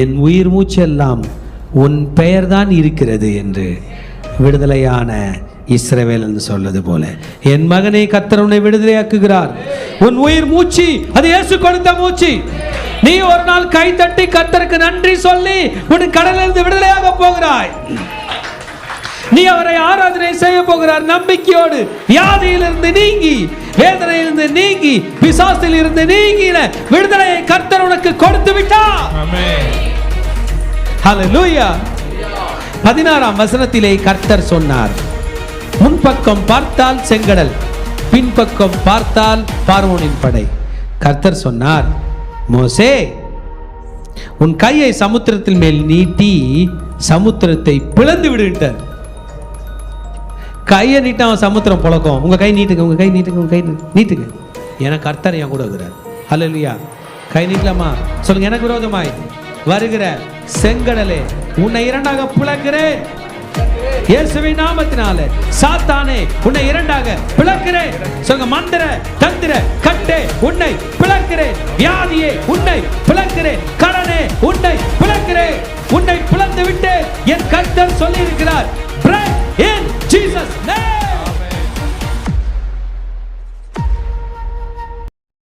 என் உயிர் மூச்செல்லாம் உன் பெயர்தான் இருக்கிறது என்று விடுதலையான இஸ்ரவேல் என்று சொல்வது போல. என் மகனை கத்தர் உன்னை விடுதலையாக்குகிறார். உன் உயிர் மூச்சு அது இயேசு கொடுத்த மூச்சு. நீ ஒரு நாள் கை தட்டி கத்தருக்கு நன்றி சொல்லி உன் கடலிலிருந்து விடுதலையாக போகிறாய். நீ அவரை ஆராதனை செய்ய போகிறார். நம்பிக்கையோடு வியாதியிலிருந்து நீங்கி வேதனையிலிருந்து நீங்கி பிசாசில் இருந்து நீங்கின விடுதலையை கர்த்தர் உனக்கு கொடுத்து விட்டார் பதினாறாம் வசனத்திலே கர்த்தர் சொன்னார் முன்பக்கம் பார்த்தால் செங்கடல் பின்பக்கம் பார்த்தால் பார்வோனின் படை. கர்த்தர் சொன்னார் மோசே உன் கையை சமுத்திரத்தின் மேல் நீட்டி சமுத்திரத்தை பிளந்து விடுவிட்டார் கையை நீட்ட அவன் சமுத்திரம் புழக்கம். உங்க கை நீட்டுங்க உங்க கை நீட்டுங்க உங்க கை நீட்டுங்க. ஏன்னா கர்த்தர் என் கூட இருக்கிறார். ஹalleluya. கை நீட்டலாமா? சொல்லுங்க எனக்கு விரோதமாய். வருகிற செங்கடலே உன்னை இரண்டாக பிளக்கிறேன். இயேசுவின் நாமத்தினாலே சாத்தானே உன்னை இரண்டாக பிளக்கிறேன். சொல்லுங்க மந்திர தந்திர கட்டே உன்னை பிளக்கிறேன். வியாதியே உன்னை பிளக்கிறேன். கடனே உன்னை பிளக்கிறேன். உன்னை பிளந்து விட்டு என் கர்த்தர் சொல்லி இருக்கிறார் பிரேக் இன் ஜீசஸ்